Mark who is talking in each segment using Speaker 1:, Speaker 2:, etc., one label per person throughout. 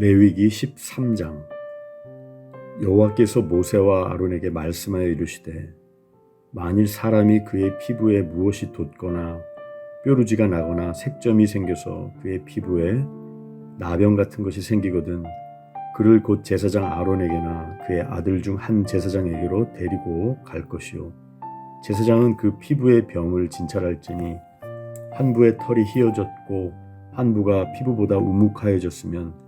Speaker 1: 레위기 13장. 여호와께서 모세와 아론에게 말씀하여 이르시되 만일 사람이 그의 피부에 무엇이 돋거나 뾰루지가 나거나 색점이 생겨서 그의 피부에 나병 같은 것이 생기거든 그를 곧 제사장 아론에게나 그의 아들 중 한 제사장에게로 데리고 갈 것이요. 제사장은 그 피부의 병을 진찰할지니 환부의 털이 휘어졌고 환부가 피부보다 우묵하여졌으면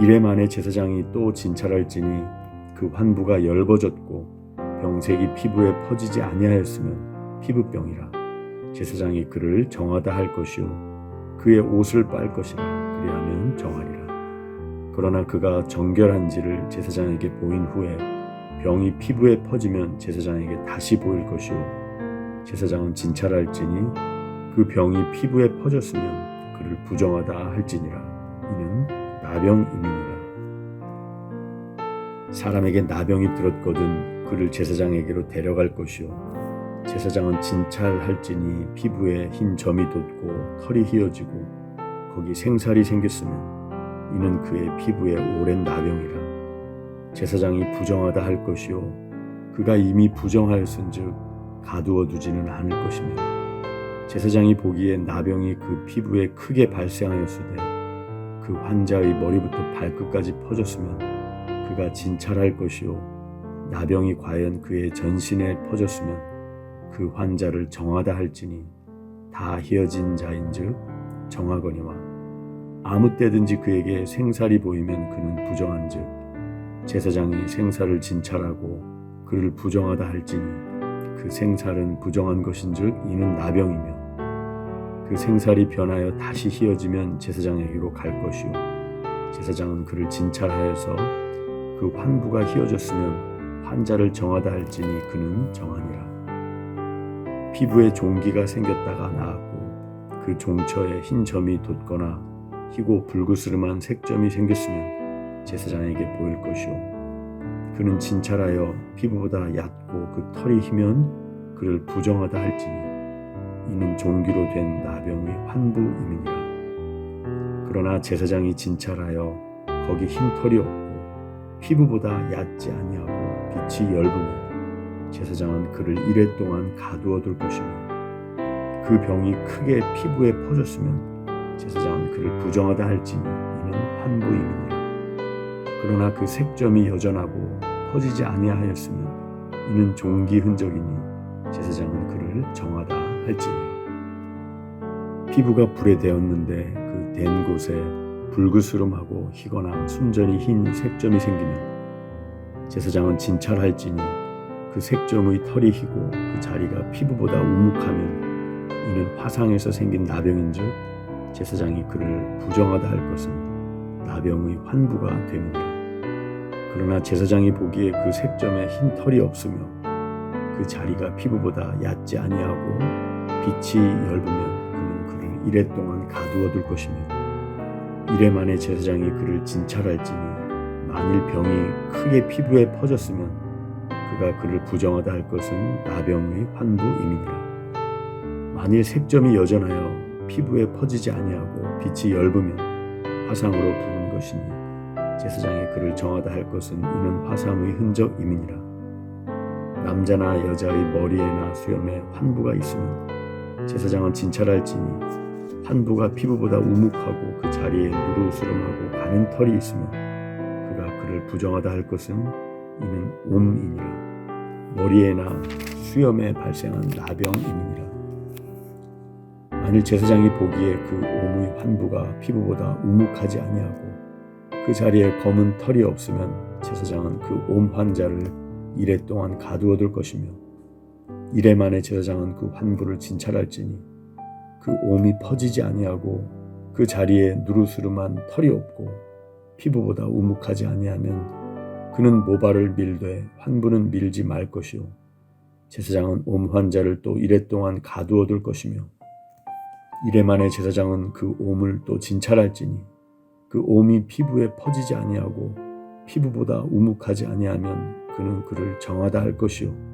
Speaker 1: 이래 만에 제사장이 또 진찰할지니 그 환부가 열버졌고 병색이 피부에 퍼지지 아니하였으면 피부병이라. 제사장이 그를 정하다 할 것이요. 그의 옷을 빨 것이라. 그리하면 정하리라. 그러나 그가 정결한지를 제사장에게 보인 후에 병이 피부에 퍼지면 제사장에게 다시 보일 것이요. 제사장은 진찰할지니 그 병이 피부에 퍼졌으면 그를 부정하다 할지니라. 이는 나병임이니라 사람에게 나병이 들었거든 그를 제사장에게로 데려갈 것이요. 제사장은 진찰할지니 피부에 흰 점이 돋고 털이 휘어지고 거기 생살이 생겼으면 이는 그의 피부에 오랜 나병이라. 제사장이 부정하다 할 것이요. 그가 이미 부정하였은즉 가두어 두지는 않을 것이며 제사장이 보기에 나병이 그 피부에 크게 발생하였으되 그 환자의 머리부터 발끝까지 퍼졌으면 그가 진찰할 것이요. 나병이 과연 그의 전신에 퍼졌으면 그 환자를 정하다 할지니 다 희어진 자인즉 정하거니와 아무 때든지 그에게 생살이 보이면 그는 부정한즉 제사장이 생살을 진찰하고 그를 부정하다 할지니 그 생살은 부정한 것인즉 이는 나병이며 그 생살이 변하여 다시 희어지면 제사장에게로 갈 것이요. 제사장은 그를 진찰하여서 그 환부가 희어졌으면 환자를 정하다 할지니 그는 정하니라. 피부에 종기가 생겼다가 나았고 그 종처에 흰 점이 돋거나 희고 불그스름한 색점이 생겼으면 제사장에게 보일 것이요. 그는 진찰하여 피부보다 얕고 그 털이 희면 그를 부정하다 할지니 이는 종기로 된 나병의 환부임이니라. 그러나 제사장이 진찰하여 거기 흰 털이 없고 피부보다 얕지 아니하고 빛이 엷으면 제사장은 그를 이래 동안 가두어 둘 것이며 그 병이 크게 피부에 퍼졌으면 제사장은 그를 부정하다 할지니 이는 환부임이니라. 그러나 그 색점이 여전하고 퍼지지 아니하였으면 이는 종기 흔적이니 제사장은 그를 정하다 할지니라 피부가 불에 대었는데 그 된 곳에 불그스름하고 희거나 순전히 흰 색점이 생기면 제사장은 진찰할지니 그 색점의 털이 희고 그 자리가 피부보다 우묵하면 이는 화상에서 생긴 나병인즉 제사장이 그를 부정하다 할 것은 나병의 환부가 되느니라. 그러나 제사장이 보기에 그 색점에 흰 털이 없으며 그 자리가 피부보다 얕지 아니하고 빛이 엷으면 그는 그를 이래 동안 가두어 둘 것이며 이래 만에 제사장이 그를 진찰할지니 만일 병이 크게 피부에 퍼졌으면 그가 그를 부정하다 할 것은 나병의 환부임이니라. 만일 색점이 여전하여 피부에 퍼지지 아니하고 빛이 엷으면 화상으로 부은 것이니 제사장이 그를 정하다 할 것은 이는 화상의 흔적임이니라. 남자나 여자의 머리에나 수염에 환부가 있으면 제사장은 진찰할지니 환부가 피부보다 우묵하고 그 자리에 누르스름하고 가는 털이 있으면 그가 그를 부정하다 할 것은 이는 옴이니라. 머리에나 수염에 발생한 나병임이니라. 만일 제사장이 보기에 그 옴의 환부가 피부보다 우묵하지 아니하고 그 자리에 검은 털이 없으면 제사장은 그 옴 환자를 이래 동안 가두어둘 것이며 이래 만에 제사장은 그 환부를 진찰할지니 그 옴이 퍼지지 아니하고 그 자리에 누르스름한 털이 없고 피부보다 우묵하지 아니하면 그는 모발을 밀되 환부는 밀지 말 것이요. 제사장은 옴 환자를 또 이래 동안 가두어 둘 것이며 이래 만에 제사장은 그 옴을 또 진찰할지니 그 옴이 피부에 퍼지지 아니하고 피부보다 우묵하지 아니하면 그는 그를 정하다 할 것이요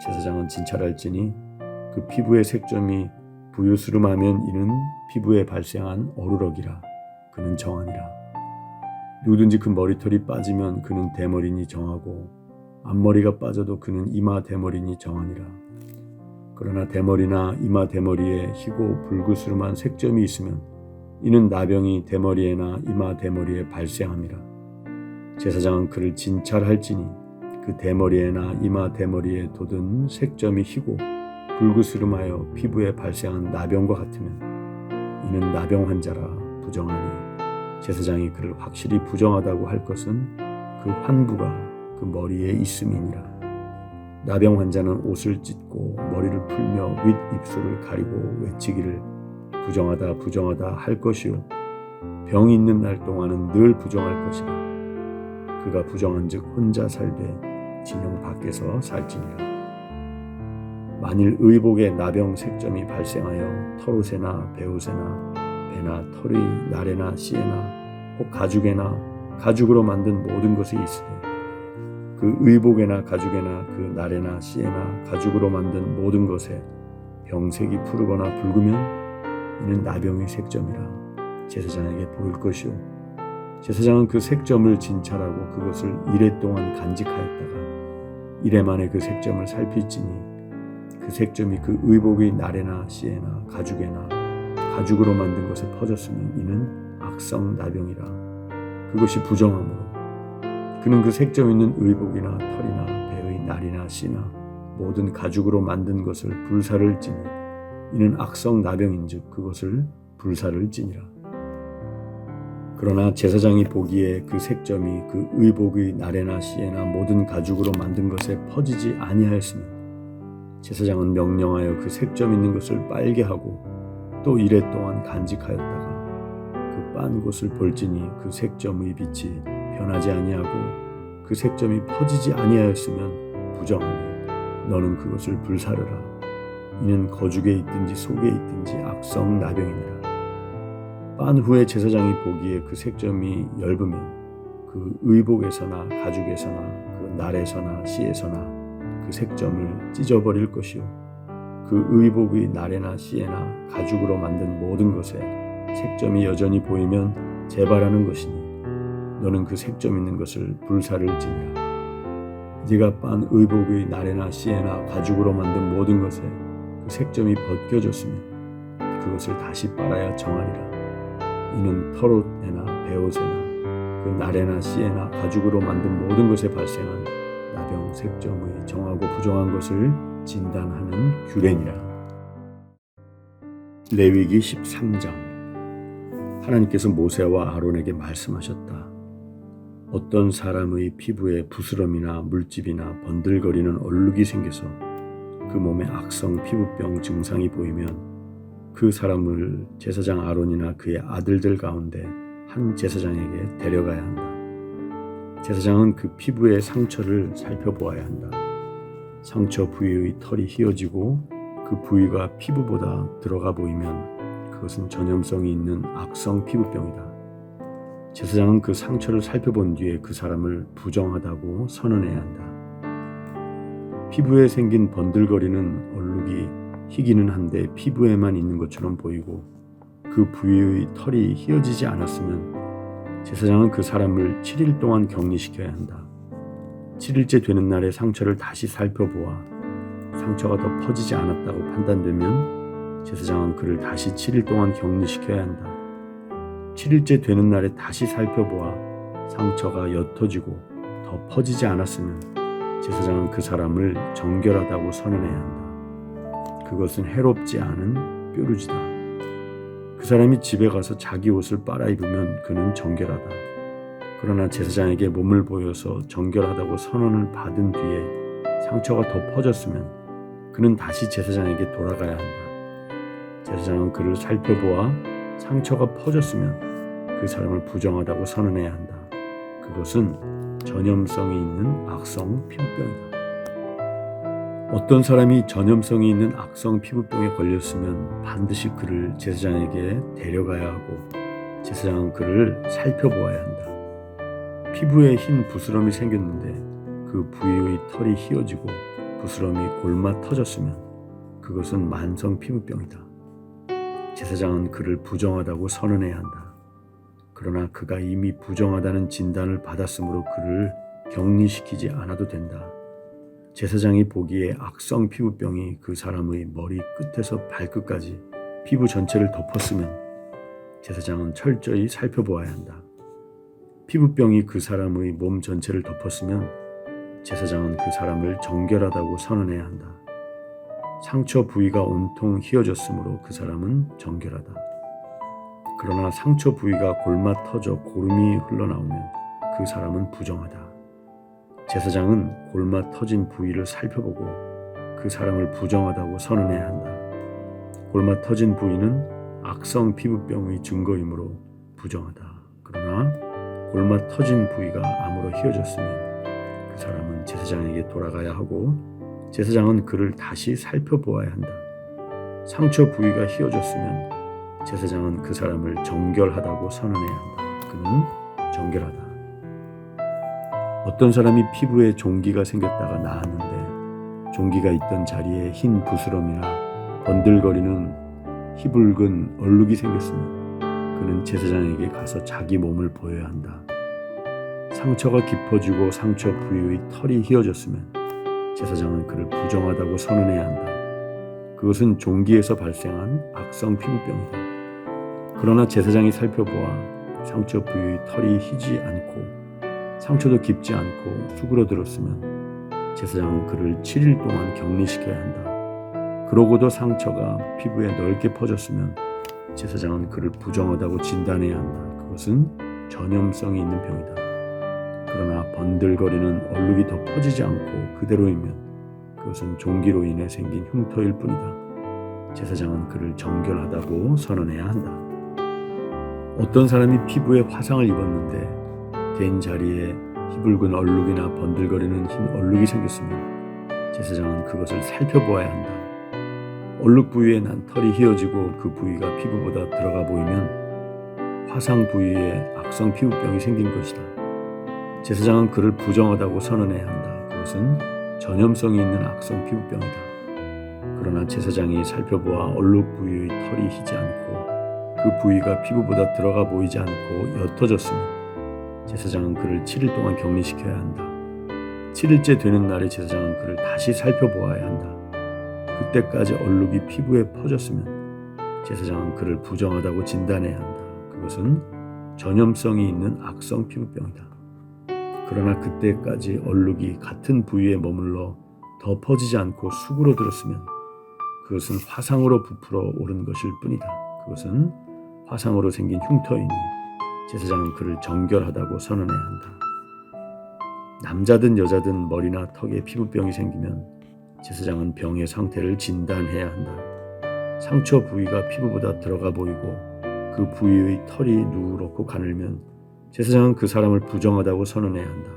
Speaker 1: 제사장은 진찰할지니 그 피부의 색점이 부유스름하면 이는 피부에 발생한 어루럭이라 그는 정하니라. 누구든지 그 머리털이 빠지면 그는 대머리니 정하고 앞머리가 빠져도 그는 이마 대머리니 정하니라. 그러나 대머리나 이마 대머리에 희고 불구스름한 색점이 있으면 이는 나병이 대머리에나 이마 대머리에 발생함이라. 제사장은 그를 진찰할지니 그 대머리에나 이마 대머리에 돋은 색점이 희고 불구스름하여 피부에 발생한 나병과 같으면 이는 나병 환자라 부정하니 제사장이 그를 확실히 부정하다고 할 것은 그 환부가 그 머리에 있음이니라. 나병 환자는 옷을 찢고 머리를 풀며 윗 입술을 가리고 외치기를 부정하다 부정하다 할 것이요 병이 있는 날 동안은 늘 부정할 것이라 그가 부정한즉 혼자 살되 진영 밖에서 살지니라 만일 의복에 나병 색점이 발생하여 털옷에나 배옷에나 배나 털이 날에나 씨에나 혹 가죽에나 가죽으로 만든 모든 것이 있으되 그 의복에나 가죽에나 그 날에나 씨에나 가죽으로 만든 모든 것에 병색이 푸르거나 붉으면 이는 나병의 색점이라 제사장에게 보일 것이요. 제사장은 그 색점을 진찰하고 그것을 이래 동안 간직하였다가 이래 만에 그 색점을 살필지니 그 색점이 그 의복의 날에나 씨에나 가죽에나 가죽으로 만든 것에 퍼졌으면 이는 악성 나병이라. 그것이 부정함으로 그는 그 색점 있는 의복이나 털이나 배의 날이나 씨나 모든 가죽으로 만든 것을 불사를 찌니 이는 악성 나병인즉 그것을 불사를 찌니라 그러나 제사장이 보기에 그 색점이 그 의복의 날에나 씨에나 모든 가죽으로 만든 것에 퍼지지 아니하였으면 제사장은 명령하여 그 색점 있는 것을 빨게 하고 또 이래 동안 간직하였다가 그 빤 곳을 볼지니 그 색점의 빛이 변하지 아니하고 그 색점이 퍼지지 아니하였으면 부정하니 너는 그것을 불사르라. 이는 거죽에 있든지 속에 있든지 악성 나병이니라 빤 후에 제사장이 보기에 그 색점이 엷으면 그 의복에서나 가죽에서나 그 날에서나 씨에서나 그 색점을 찢어버릴 것이요. 그 의복의 날에나 씨에나 가죽으로 만든 모든 것에 색점이 여전히 보이면 재발하는 것이니 너는 그 색점 있는 것을 불사를 지니라. 네가 빤 의복의 날에나 씨에나 가죽으로 만든 모든 것에 그 색점이 벗겨졌으면 그것을 다시 빨아야 정하리라 이는 털옷에나 배옷에나 그 날에나 씨에나 가죽으로 만든 모든 것에 발생한 나병 색점의 정하고 부정한 것을 진단하는 규례니라. 레위기 13장 하나님께서 모세와 아론에게 말씀하셨다. 어떤 사람의 피부에 부스럼이나 물집이나 번들거리는 얼룩이 생겨서 그 몸에 악성 피부병 증상이 보이면 그 사람을 제사장 아론이나 그의 아들들 가운데 한 제사장에게 데려가야 한다. 제사장은 그 피부의 상처를 살펴보아야 한다. 상처 부위의 털이 휘어지고 그 부위가 피부보다 들어가 보이면 그것은 전염성이 있는 악성 피부병이다. 제사장은 그 상처를 살펴본 뒤에 그 사람을 부정하다고 선언해야 한다. 피부에 생긴 번들거리는 얼룩이 희기는 한데 피부에만 있는 것처럼 보이고 그 부위의 털이 휘어지지 않았으면 제사장은 그 사람을 7일 동안 격리시켜야 한다. 7일째 되는 날에 상처를 다시 살펴보아 상처가 더 퍼지지 않았다고 판단되면 제사장은 그를 다시 7일 동안 격리시켜야 한다. 7일째 되는 날에 다시 살펴보아 상처가 옅어지고 더 퍼지지 않았으면 제사장은 그 사람을 정결하다고 선언해야 한다. 그것은 해롭지 않은 뾰루지다. 그 사람이 집에 가서 자기 옷을 빨아 입으면 그는 정결하다. 그러나 제사장에게 몸을 보여서 정결하다고 선언을 받은 뒤에 상처가 더 퍼졌으면 그는 다시 제사장에게 돌아가야 한다. 제사장은 그를 살펴보아 상처가 퍼졌으면 그 사람을 부정하다고 선언해야 한다. 그것은 전염성이 있는 악성 피부병이다. 어떤 사람이 전염성이 있는 악성 피부병에 걸렸으면 반드시 그를 제사장에게 데려가야 하고 제사장은 그를 살펴보아야 한다. 피부에 흰 부스럼이 생겼는데 그 부위의 털이 휘어지고 부스럼이 골마 터졌으면 그것은 만성 피부병이다. 제사장은 그를 부정하다고 선언해야 한다. 그러나 그가 이미 부정하다는 진단을 받았으므로 그를 격리시키지 않아도 된다. 제사장이 보기에 악성 피부병이 그 사람의 머리 끝에서 발끝까지 피부 전체를 덮었으면 제사장은 철저히 살펴보아야 한다. 피부병이 그 사람의 몸 전체를 덮었으면 제사장은 그 사람을 정결하다고 선언해야 한다. 상처 부위가 온통 휘어졌으므로 그 사람은 정결하다. 그러나 상처 부위가 골마 터져 고름이 흘러나오면 그 사람은 부정하다. 제사장은 골마 터진 부위를 살펴보고 그 사람을 부정하다고 선언해야 한다. 골마 터진 부위는 악성 피부병의 증거이므로 부정하다. 그러나 골마 터진 부위가 암으로 휘어졌으면 그 사람은 제사장에게 돌아가야 하고 제사장은 그를 다시 살펴보아야 한다. 상처 부위가 휘어졌으면 제사장은 그 사람을 정결하다고 선언해야 한다. 그는 정결하다. 어떤 사람이 피부에 종기가 생겼다가 나았는데 종기가 있던 자리에 흰 부스럼이나 번들거리는 희붉은 얼룩이 생겼으면 그는 제사장에게 가서 자기 몸을 보여야 한다. 상처가 깊어지고 상처 부위의 털이 휘어졌으면 제사장은 그를 부정하다고 선언해야 한다. 그것은 종기에서 발생한 악성 피부병이다. 그러나 제사장이 살펴보아 상처 부위의 털이 휘지 않고 상처도 깊지 않고 수그러들었으면 제사장은 그를 7일 동안 격리시켜야 한다. 그러고도 상처가 피부에 넓게 퍼졌으면 제사장은 그를 부정하다고 진단해야 한다. 그것은 전염성이 있는 병이다. 그러나 번들거리는 얼룩이 더 퍼지지 않고 그대로이면 그것은 종기로 인해 생긴 흉터일 뿐이다. 제사장은 그를 정결하다고 선언해야 한다. 어떤 사람이 피부에 화상을 입었는데 된 자리에 희붉은 얼룩이나 번들거리는 흰 얼룩이 생겼으면 제사장은 그것을 살펴보아야 한다. 얼룩 부위에 난 털이 휘어지고 그 부위가 피부보다 들어가 보이면 화상 부위에 악성 피부병이 생긴 것이다. 제사장은 그를 부정하다고 선언해야 한다. 그것은 전염성이 있는 악성 피부병이다. 그러나 제사장이 살펴보아 얼룩 부위의 털이 휘지 않고 그 부위가 피부보다 들어가 보이지 않고 옅어졌으면 제사장은 그를 7일 동안 격리시켜야 한다. 7일째 되는 날에 제사장은 그를 다시 살펴보아야 한다. 그때까지 얼룩이 피부에 퍼졌으면 제사장은 그를 부정하다고 진단해야 한다. 그것은 전염성이 있는 악성 피부병이다. 그러나 그때까지 얼룩이 같은 부위에 머물러 더 퍼지지 않고 수그러들었으면 그것은 화상으로 부풀어 오른 것일 뿐이다. 그것은 화상으로 생긴 흉터이니 제사장은 그를 정결하다고 선언해야 한다. 남자든 여자든 머리나 턱에 피부병이 생기면 제사장은 병의 상태를 진단해야 한다. 상처 부위가 피부보다 들어가 보이고 그 부위의 털이 누렇고 가늘면 제사장은 그 사람을 부정하다고 선언해야 한다.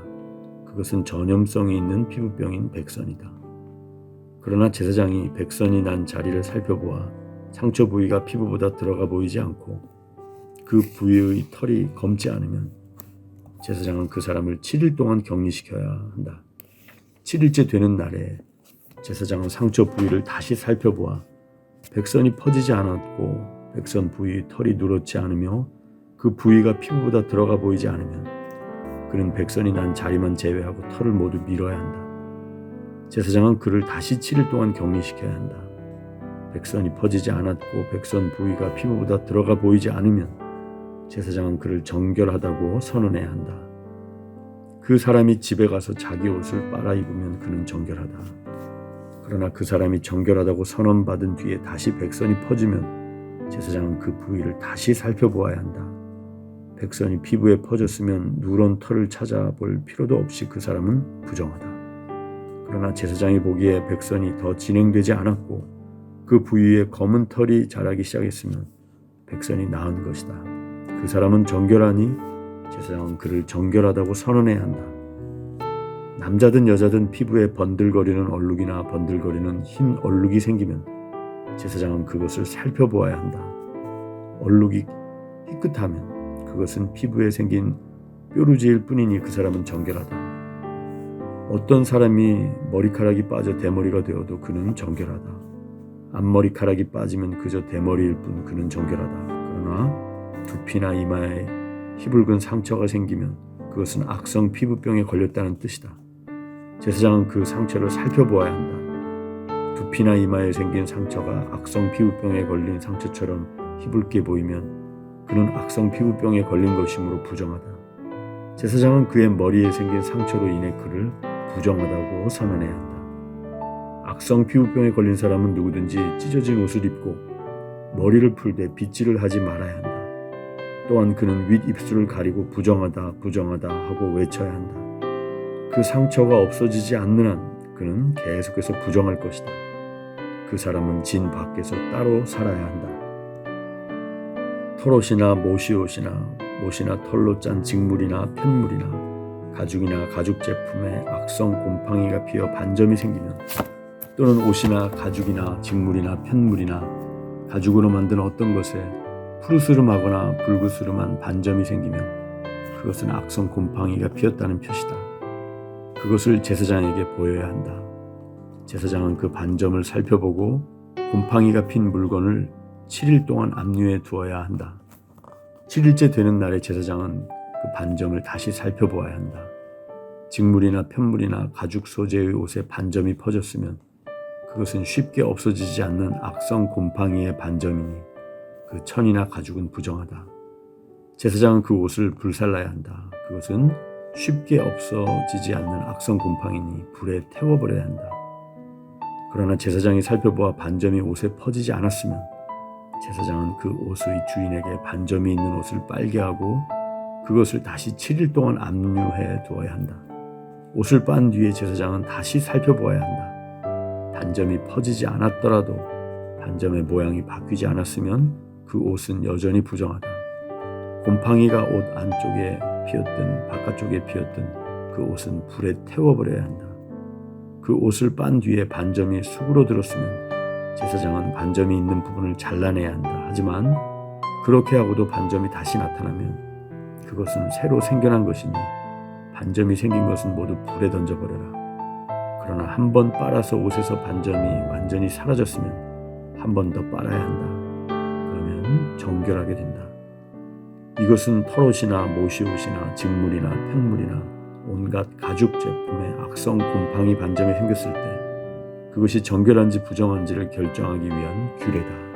Speaker 1: 그것은 전염성이 있는 피부병인 백선이다. 그러나 제사장이 백선이 난 자리를 살펴보아 상처 부위가 피부보다 들어가 보이지 않고 그 부위의 털이 검지 않으면 제사장은 그 사람을 7일 동안 격리시켜야 한다. 7일째 되는 날에 제사장은 상처 부위를 다시 살펴보아 백선이 퍼지지 않았고 백선 부위 털이 누렇지 않으며 그 부위가 피부보다 들어가 보이지 않으면 그는 백선이 난 자리만 제외하고 털을 모두 밀어야 한다. 제사장은 그를 다시 7일 동안 격리시켜야 한다. 백선이 퍼지지 않았고 백선 부위가 피부보다 들어가 보이지 않으면 제사장은 그를 정결하다고 선언해야 한다. 그 사람이 집에 가서 자기 옷을 빨아 입으면 그는 정결하다. 그러나 그 사람이 정결하다고 선언받은 뒤에 다시 백선이 퍼지면 제사장은 그 부위를 다시 살펴보아야 한다. 백선이 피부에 퍼졌으면 누런 털을 찾아볼 필요도 없이 그 사람은 부정하다. 그러나 제사장이 보기에 백선이 더 진행되지 않았고 그 부위에 검은 털이 자라기 시작했으면 백선이 나은 것이다. 그 사람은 정결하니 제사장은 그를 정결하다고 선언해야 한다. 남자든 여자든 피부에 번들거리는 얼룩이나 번들거리는 흰 얼룩이 생기면 제사장은 그것을 살펴보아야 한다. 얼룩이 희끗하면 그것은 피부에 생긴 뾰루지일 뿐이니 그 사람은 정결하다. 어떤 사람이 머리카락이 빠져 대머리가 되어도 그는 정결하다. 앞머리카락이 빠지면 그저 대머리일 뿐 그는 정결하다. 그러나 두피나 이마에 희붉은 상처가 생기면 그것은 악성 피부병에 걸렸다는 뜻이다. 제사장은 그 상처를 살펴보아야 한다. 두피나 이마에 생긴 상처가 악성 피부병에 걸린 상처처럼 희붉게 보이면 그는 악성 피부병에 걸린 것이므로 부정하다. 제사장은 그의 머리에 생긴 상처로 인해 그를 부정하다고 선언해야 한다. 악성 피부병에 걸린 사람은 누구든지 찢어진 옷을 입고 머리를 풀되 빗질을 하지 말아야 한다. 또한 그는 윗 입술을 가리고 부정하다 부정하다 하고 외쳐야 한다. 그 상처가 없어지지 않는 한 그는 계속해서 부정할 것이다. 그 사람은 진 밖에서 따로 살아야 한다. 털옷이나 모시옷이나 못이나 털로 짠 직물이나 편물이나 가죽이나 가죽 제품에 악성 곰팡이가 피어 반점이 생기면 또는 옷이나 가죽이나 직물이나 편물이나 가죽으로 만든 어떤 것에 푸르스름하거나 붉으스름한 반점이 생기면 그것은 악성 곰팡이가 피었다는 표시다. 그것을 제사장에게 보여야 한다. 제사장은 그 반점을 살펴보고 곰팡이가 핀 물건을 7일 동안 압류해 두어야 한다. 7일째 되는 날에 제사장은 그 반점을 다시 살펴보아야 한다. 직물이나 편물이나 가죽 소재의 옷에 반점이 퍼졌으면 그것은 쉽게 없어지지 않는 악성 곰팡이의 반점이니 그 천이나 가죽은 부정하다. 제사장은 그 옷을 불살라야 한다. 그것은 쉽게 없어지지 않는 악성 곰팡이니 불에 태워버려야 한다. 그러나 제사장이 살펴보아 반점이 옷에 퍼지지 않았으면 제사장은 그 옷의 주인에게 반점이 있는 옷을 빨게 하고 그것을 다시 7일 동안 압류해 두어야 한다. 옷을 빤 뒤에 제사장은 다시 살펴보아야 한다. 반점이 퍼지지 않았더라도 반점의 모양이 바뀌지 않았으면 그 옷은 여전히 부정하다. 곰팡이가 옷 안쪽에 피었든 바깥쪽에 피었든 그 옷은 불에 태워버려야 한다. 그 옷을 빤 뒤에 반점이 쑥으로 들었으면 제사장은 반점이 있는 부분을 잘라내야 한다. 하지만 그렇게 하고도 반점이 다시 나타나면 그것은 새로 생겨난 것이니 반점이 생긴 것은 모두 불에 던져버려라. 그러나 한 번 빨아서 옷에서 반점이 완전히 사라졌으면 한 번 더 빨아야 한다. 그러면 정결하게 된다. 이것은 털옷이나 모시옷이나 직물이나 편물이나 온갖 가죽 제품에 악성 곰팡이 반점이 생겼을 때 그것이 정결한지 부정한지를 결정하기 위한 규례다.